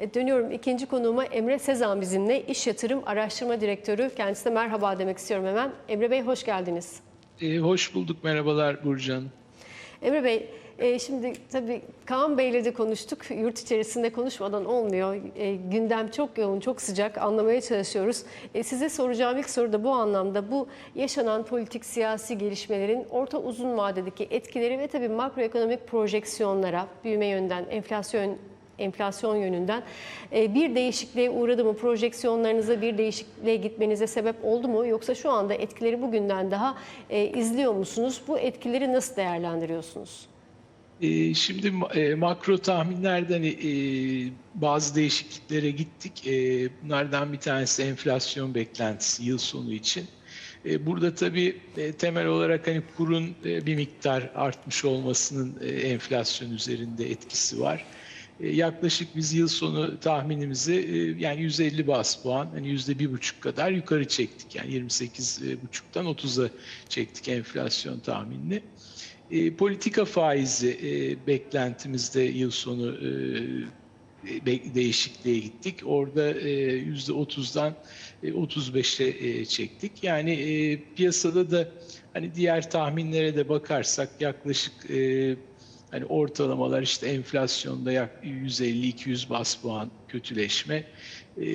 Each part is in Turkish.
E, Dönüyorum ikinci konuğuma Emre Sezan bizimle iş yatırım araştırma direktörü. Kendisine merhaba demek istiyorum hemen. Emre Bey hoş geldiniz. Ee, hoş bulduk, merhabalar Burcan. Emre Bey e, şimdi tabii Kaan Bey'le de konuştuk. Yurt içerisinde konuşmadan olmuyor. E, gündem çok yoğun, çok sıcak. Anlamaya çalışıyoruz. E, size soracağım ilk soru da bu anlamda. Bu yaşanan politik siyasi gelişmelerin orta uzun vadedeki etkileri ve tabii makroekonomik projeksiyonlara, büyüme yönden, enflasyon enflasyon yönünden e, bir değişikliğe uğradı mı? Projeksiyonlarınıza bir değişikliğe gitmenize sebep oldu mu? Yoksa şu anda etkileri bugünden daha e, izliyor musunuz? Bu etkileri nasıl değerlendiriyorsunuz? Ee, şimdi e, makro tahminlerden e, bazı değişikliklere gittik. E, bunlardan bir tanesi enflasyon beklentisi yıl sonu için. E, burada tabii e, temel olarak hani kurun e, bir miktar artmış olmasının e, enflasyon üzerinde etkisi var. E, yaklaşık biz yıl sonu tahminimizi e, yani 150 bas puan, hani yüzde bir buçuk kadar yukarı çektik. Yani 28 buçuktan 30'a çektik enflasyon tahminini. E, politika faizi e, beklentimizde yıl sonu e, değişikliğe gittik. Orada e, yüzde 30'dan e, 35'e e, çektik. Yani e, piyasada da hani diğer tahminlere de bakarsak yaklaşık e, hani ortalamalar işte enflasyonda yak 150-200 bas puan kötüleşme, e,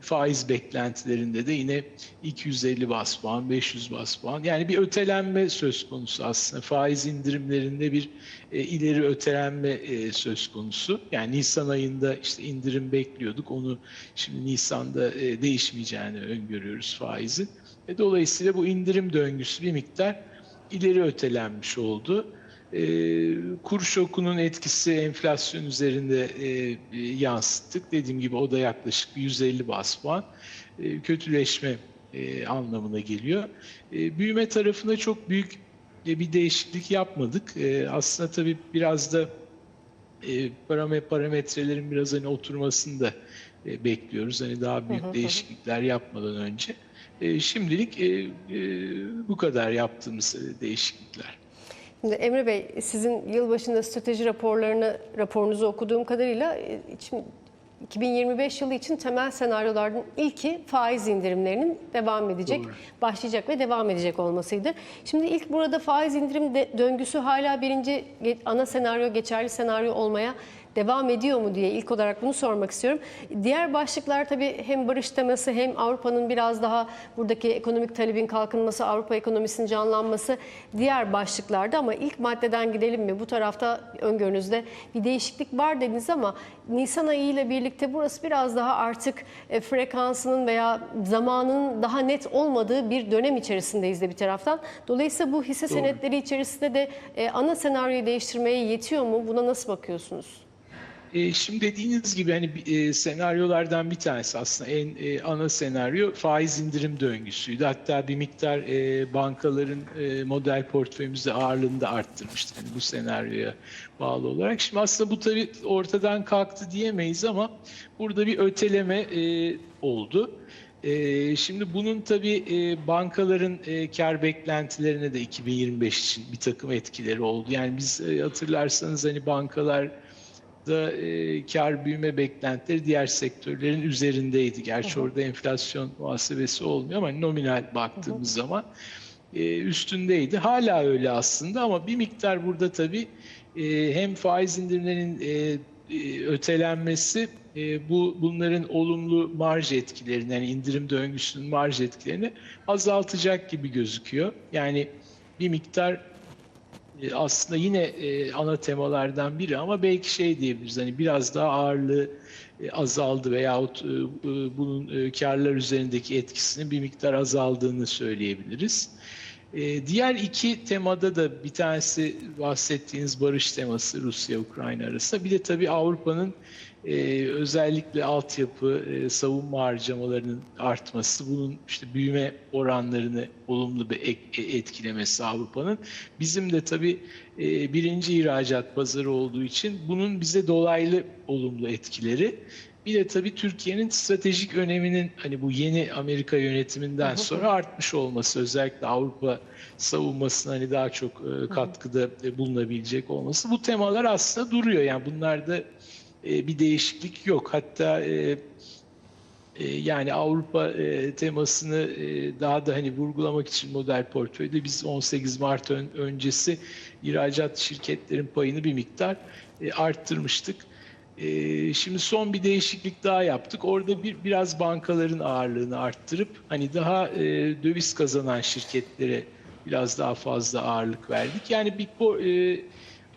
faiz beklentilerinde de yine 250 bas puan, 500 bas puan. Yani bir ötelenme söz konusu aslında. Faiz indirimlerinde bir e, ileri ötelenme e, söz konusu. Yani Nisan ayında işte indirim bekliyorduk. Onu şimdi Nisan'da e, değişmeyeceğini öngörüyoruz faizin. E, dolayısıyla bu indirim döngüsü bir miktar ileri ötelenmiş oldu. E, kur şokunun etkisi enflasyon üzerinde e, e, yansıttık. Dediğim gibi o da yaklaşık 150 bas puan e, kötüleşme e, anlamına geliyor. E, büyüme tarafında çok büyük e, bir değişiklik yapmadık. E, aslında tabii biraz da e, parame- parametrelerin biraz hani oturmasını da e, bekliyoruz. Hani daha büyük değişiklikler yapmadan önce. E, şimdilik e, e, bu kadar yaptığımız e, değişiklikler. Şimdi Emre Bey, sizin yılbaşında strateji raporlarını raporunuzu okuduğum kadarıyla e, için 2025 yılı için temel senaryolardan ilki faiz indirimlerinin devam edecek, Doğru. başlayacak ve devam edecek olmasıydı. Şimdi ilk burada faiz indirim de- döngüsü hala birinci ana senaryo, geçerli senaryo olmaya devam ediyor mu diye ilk olarak bunu sormak istiyorum. Diğer başlıklar tabii hem barış teması hem Avrupa'nın biraz daha buradaki ekonomik talebin kalkınması, Avrupa ekonomisinin canlanması diğer başlıklarda ama ilk maddeden gidelim mi? Bu tarafta öngörünüzde bir değişiklik var dediniz ama Nisan ayı ile birlikte burası biraz daha artık e, frekansının veya zamanın daha net olmadığı bir dönem içerisindeyiz de bir taraftan. Dolayısıyla bu hisse Doğru. senetleri içerisinde de e, ana senaryoyu değiştirmeye yetiyor mu? Buna nasıl bakıyorsunuz? E, şimdi dediğiniz gibi hani e, senaryolardan bir tanesi aslında en e, ana senaryo faiz indirim döngüsüydü. Hatta bir miktar e, bankaların e, model portföyümüzde ağırlığını da arttırmıştık hani bu senaryoya bağlı olarak. Şimdi aslında bu tabii ortadan kalktı diyemeyiz ama burada bir öteleme e, oldu. E, şimdi bunun tabii e, bankaların e, kar beklentilerine de 2025 için bir takım etkileri oldu. Yani biz e, hatırlarsanız hani bankalar da e, kar büyüme beklentileri diğer sektörlerin üzerindeydi. Gerçi orada enflasyon muhasebesi olmuyor ama nominal baktığımız zaman e, üstündeydi. Hala öyle aslında ama bir miktar burada tabii e, hem faiz indirimlerinin e, e, ötelenmesi e, bu bunların olumlu marj etkilerini yani indirim döngüsünün marj etkilerini azaltacak gibi gözüküyor. Yani bir miktar aslında yine e, ana temalardan biri ama belki şey diyebiliriz hani biraz daha ağırlığı e, azaldı veyahut e, e, bunun e, karlar üzerindeki etkisinin bir miktar azaldığını söyleyebiliriz. E, diğer iki temada da bir tanesi bahsettiğiniz barış teması Rusya-Ukrayna arasında bir de tabii Avrupa'nın e, özellikle altyapı, e, savunma harcamalarının artması, bunun işte büyüme oranlarını olumlu bir ek- e, etkilemesi Avrupa'nın. Bizim de tabii e, birinci ihracat pazarı olduğu için bunun bize dolaylı olumlu etkileri. Bir de tabii Türkiye'nin stratejik öneminin hani bu yeni Amerika yönetiminden sonra artmış olması özellikle Avrupa savunmasına hani daha çok e, katkıda bulunabilecek olması. Bu temalar aslında duruyor yani bunlar da e, bir değişiklik yok. Hatta e, e, yani Avrupa temasını daha da hani vurgulamak için model portföyde biz 18 Mart ön- öncesi ihracat şirketlerin payını bir miktar arttırmıştık. Şimdi son bir değişiklik daha yaptık. Orada bir biraz bankaların ağırlığını arttırıp hani daha döviz kazanan şirketlere biraz daha fazla ağırlık verdik. Yani bir e,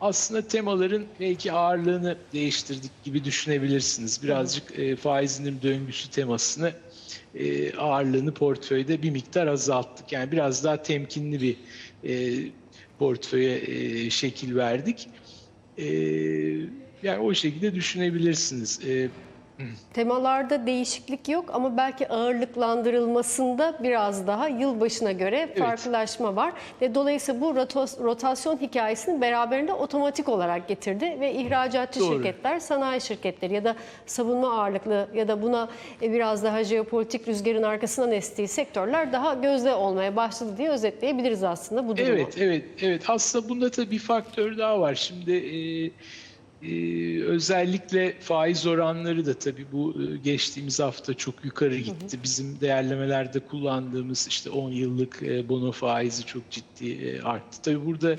aslında temaların belki ağırlığını değiştirdik gibi düşünebilirsiniz. Birazcık e, faiz döngüsü temasını e, ağırlığını portföyde bir miktar azalttık. Yani biraz daha temkinli bir e, portföye e, şekil verdik. E, yani o şekilde düşünebilirsiniz. E, Temalarda değişiklik yok ama belki ağırlıklandırılmasında biraz daha yılbaşına göre farklılaşma var. Ve dolayısıyla bu rotos- rotasyon hikayesini beraberinde otomatik olarak getirdi ve ihracatçı Doğru. şirketler, sanayi şirketleri ya da savunma ağırlıklı ya da buna e, biraz daha jeopolitik rüzgarın arkasından estiği sektörler daha gözde olmaya başladı diye özetleyebiliriz aslında bu durumu. Evet, evet, evet. Aslında bunda tabii bir faktör daha var. Şimdi e, e, özellikle faiz oranları da tabii bu e, geçtiğimiz hafta çok yukarı gitti. Bizim değerlemelerde kullandığımız işte 10 yıllık e, bono faizi çok ciddi e, arttı. Tabii burada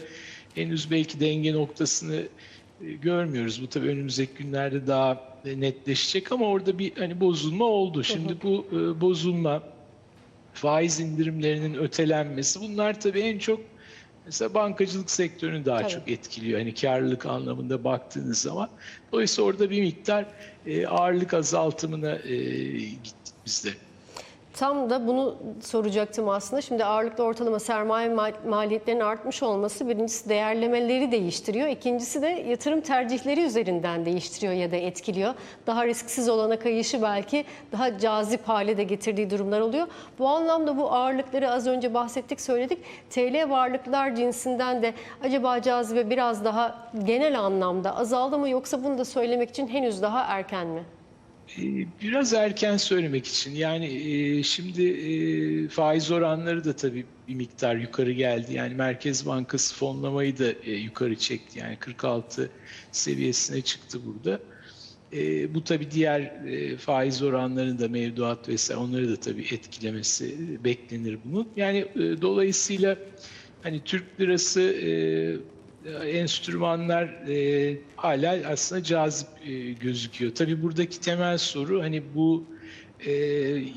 henüz belki denge noktasını görmüyoruz. Bu tabii önümüzdeki günlerde daha netleşecek ama orada bir hani bozulma oldu. Şimdi bu bozulma faiz indirimlerinin ötelenmesi bunlar tabii en çok mesela bankacılık sektörünü daha Tabii. çok etkiliyor. Hani karlılık anlamında baktığınız zaman. Dolayısıyla orada bir miktar e, ağırlık azaltımına e, gittik biz de. Tam da bunu soracaktım aslında. Şimdi ağırlıklı ortalama sermaye mal- maliyetlerinin artmış olması birincisi değerlemeleri değiştiriyor. İkincisi de yatırım tercihleri üzerinden değiştiriyor ya da etkiliyor. Daha risksiz olana kayışı belki daha cazip hale de getirdiği durumlar oluyor. Bu anlamda bu ağırlıkları az önce bahsettik söyledik. TL varlıklar cinsinden de acaba cazibe biraz daha genel anlamda azaldı mı yoksa bunu da söylemek için henüz daha erken mi? E, Biraz erken söylemek için yani e, şimdi e, faiz oranları da tabii bir miktar yukarı geldi. Yani Merkez Bankası fonlamayı da e, yukarı çekti. Yani 46 seviyesine çıktı burada. Bu tabii diğer faiz oranlarını da mevduat vesaire onları da tabii etkilemesi beklenir bunun. Yani dolayısıyla hani Türk lirası enstrümanlar e, hala aslında cazip e, gözüküyor. Tabii buradaki temel soru hani bu e,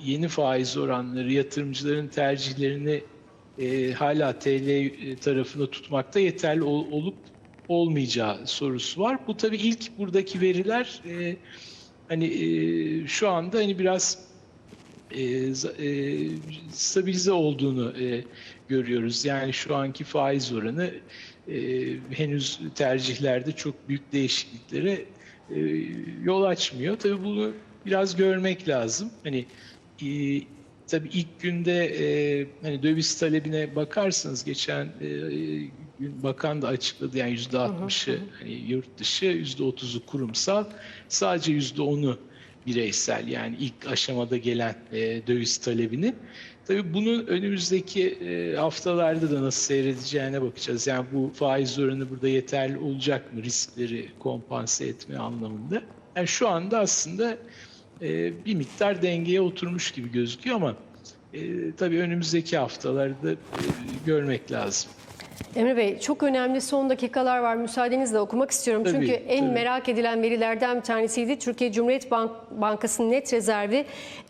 yeni faiz oranları yatırımcıların tercihlerini e, hala TL tarafında tutmakta yeterli ol- olup olmayacağı sorusu var. Bu tabii ilk buradaki veriler e, hani e, şu anda hani biraz e, e, stabilize olduğunu e, görüyoruz. Yani şu anki faiz oranı e, henüz tercihlerde çok büyük değişikliklere e, yol açmıyor. Tabii bunu biraz görmek lazım. Hani e, tabii ilk günde e, hani döviz talebine bakarsanız geçen e, gün bakan da açıkladı yani yüzde altmışı hani yurt dışı yüzde otuzu kurumsal sadece yüzde onu bireysel yani ilk aşamada gelen e, döviz talebini. Tabii bunun önümüzdeki e, haftalarda da nasıl seyredeceğine bakacağız. Yani bu faiz oranı burada yeterli olacak mı riskleri kompanse etme anlamında. Yani şu anda aslında e, bir miktar dengeye oturmuş gibi gözüküyor ama e, tabii önümüzdeki haftalarda e, görmek lazım. Emre Bey çok önemli son dakikalar var. Müsaadenizle okumak istiyorum. Tabii, Çünkü en tabii. merak edilen verilerden bir tanesiydi. Türkiye Cumhuriyet Bank Bankası'nın net rezervi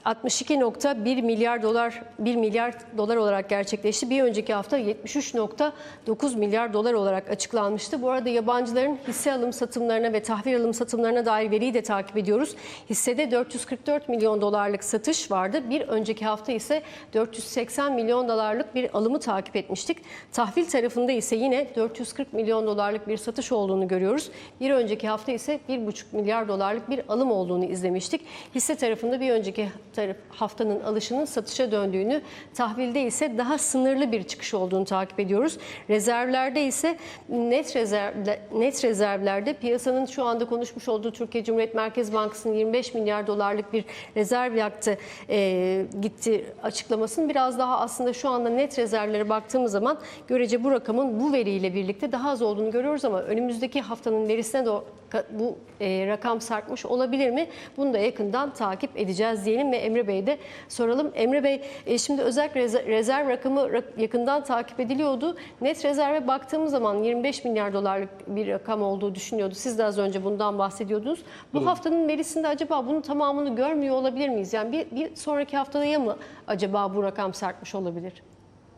62.1 milyar dolar 1 milyar dolar olarak gerçekleşti. Bir önceki hafta 73.9 milyar dolar olarak açıklanmıştı. Bu arada yabancıların hisse alım satımlarına ve tahvil alım satımlarına dair veriyi de takip ediyoruz. Hissede 444 milyon dolarlık satış vardı. Bir önceki hafta ise 480 milyon dolarlık bir alımı takip etmiştik. Tahvil tarafında ise yine 440 milyon dolarlık bir satış olduğunu görüyoruz. Bir önceki hafta ise 1,5 milyar dolarlık bir alım olduğunu izlemiştik. Hisse tarafında bir önceki haftanın alışının satışa döndüğünü, tahvilde ise daha sınırlı bir çıkış olduğunu takip ediyoruz. Rezervlerde ise net rezervle, net rezervlerde piyasanın şu anda konuşmuş olduğu Türkiye Cumhuriyet Merkez Bankası'nın 25 milyar dolarlık bir rezerv yaktı e, gitti açıklamasının biraz daha aslında şu anda net rezervlere baktığımız zaman görece bu rakam rakamın bu veriyle birlikte daha az olduğunu görüyoruz ama önümüzdeki haftanın verisine de bu e, rakam sarkmış olabilir mi? Bunu da yakından takip edeceğiz diyelim ve Emre Bey'e de soralım. Emre Bey e, şimdi özellikle reze- rezerv rakamı ra- yakından takip ediliyordu. Net rezerve baktığımız zaman 25 milyar dolarlık bir rakam olduğu düşünüyordu. Siz de az önce bundan bahsediyordunuz. Bu haftanın verisinde acaba bunun tamamını görmüyor olabilir miyiz? Yani bir, bir sonraki haftaya mı acaba bu rakam sarkmış olabilir?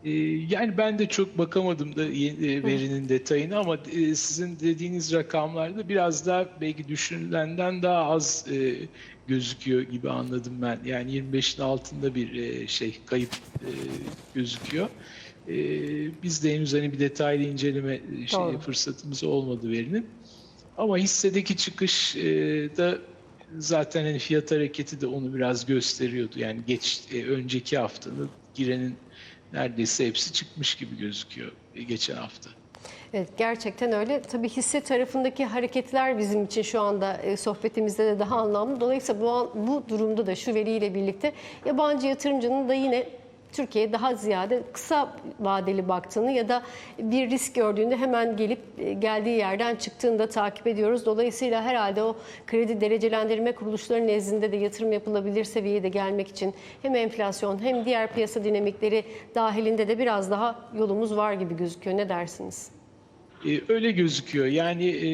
Ee, Yani ben de çok bakamadım da e, verinin detayına ama e, sizin dediğiniz rakamlarda biraz daha belki düşünülenden daha az e, gözüküyor gibi anladım ben. Yani 25'in altında bir şey kayıp gözüküyor. Biz de henüz hani bir detaylı inceleme şey, fırsatımız olmadı verinin. Ama hissedeki çıkış da zaten hani fiyat hareketi de onu biraz gösteriyordu. Yani geç önceki haftanın girenin neredeyse hepsi çıkmış gibi gözüküyor e, geçen hafta. Evet gerçekten öyle. Tabii hisse tarafındaki hareketler bizim için şu anda e, sohbetimizde de daha anlamlı. Dolayısıyla bu, bu durumda da şu veriyle birlikte yabancı yatırımcının da yine Türkiye'ye daha ziyade kısa vadeli baktığını ya da bir risk gördüğünde hemen gelip e, geldiği yerden çıktığını da takip ediyoruz. Dolayısıyla herhalde o kredi derecelendirme kuruluşları nezdinde de yatırım yapılabilir seviyeye de gelmek için hem enflasyon hem diğer piyasa dinamikleri dahilinde de biraz daha yolumuz var gibi gözüküyor. Ne dersiniz? E, Öyle gözüküyor. Yani e,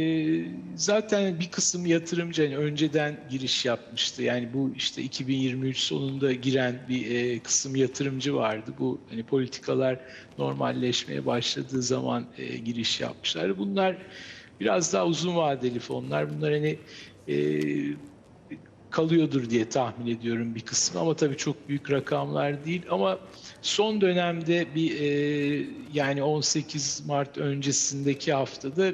zaten bir kısım yatırımcı hani önceden giriş yapmıştı. Yani bu işte 2023 sonunda giren bir e, kısım yatırımcı vardı. Bu hani politikalar normalleşmeye başladığı zaman e, giriş yapmışlar. Bunlar biraz daha uzun vadeli fonlar. Bunlar hani e, kalıyordur diye tahmin ediyorum bir kısmı ama tabii çok büyük rakamlar değil ama son dönemde bir e, yani 18 Mart öncesindeki haftada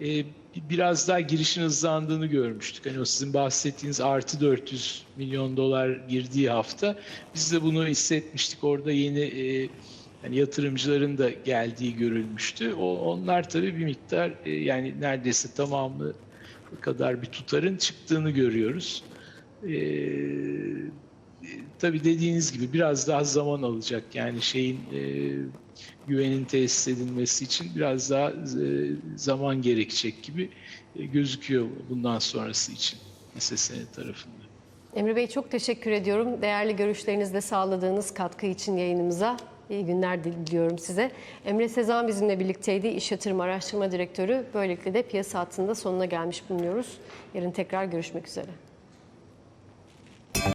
e, biraz daha girişin hızlandığını görmüştük. Hani o sizin bahsettiğiniz artı 400 milyon dolar girdiği hafta biz de bunu hissetmiştik. Orada yeni e, hani yatırımcıların da geldiği görülmüştü. O onlar tabii bir miktar e, yani neredeyse tamamı kadar bir tutarın çıktığını görüyoruz. Ee, tabii dediğiniz gibi biraz daha zaman alacak. Yani şeyin e, güvenin tesis edilmesi için biraz daha e, zaman gerekecek gibi e, gözüküyor bundan sonrası için senedi tarafında. Emre Bey çok teşekkür ediyorum. Değerli görüşlerinizle sağladığınız katkı için yayınımıza. İyi günler diliyorum size. Emre Sezan bizimle birlikteydi. İş Yatırım Araştırma Direktörü. Böylelikle de piyasa hattında sonuna gelmiş bulunuyoruz. Yarın tekrar görüşmek üzere.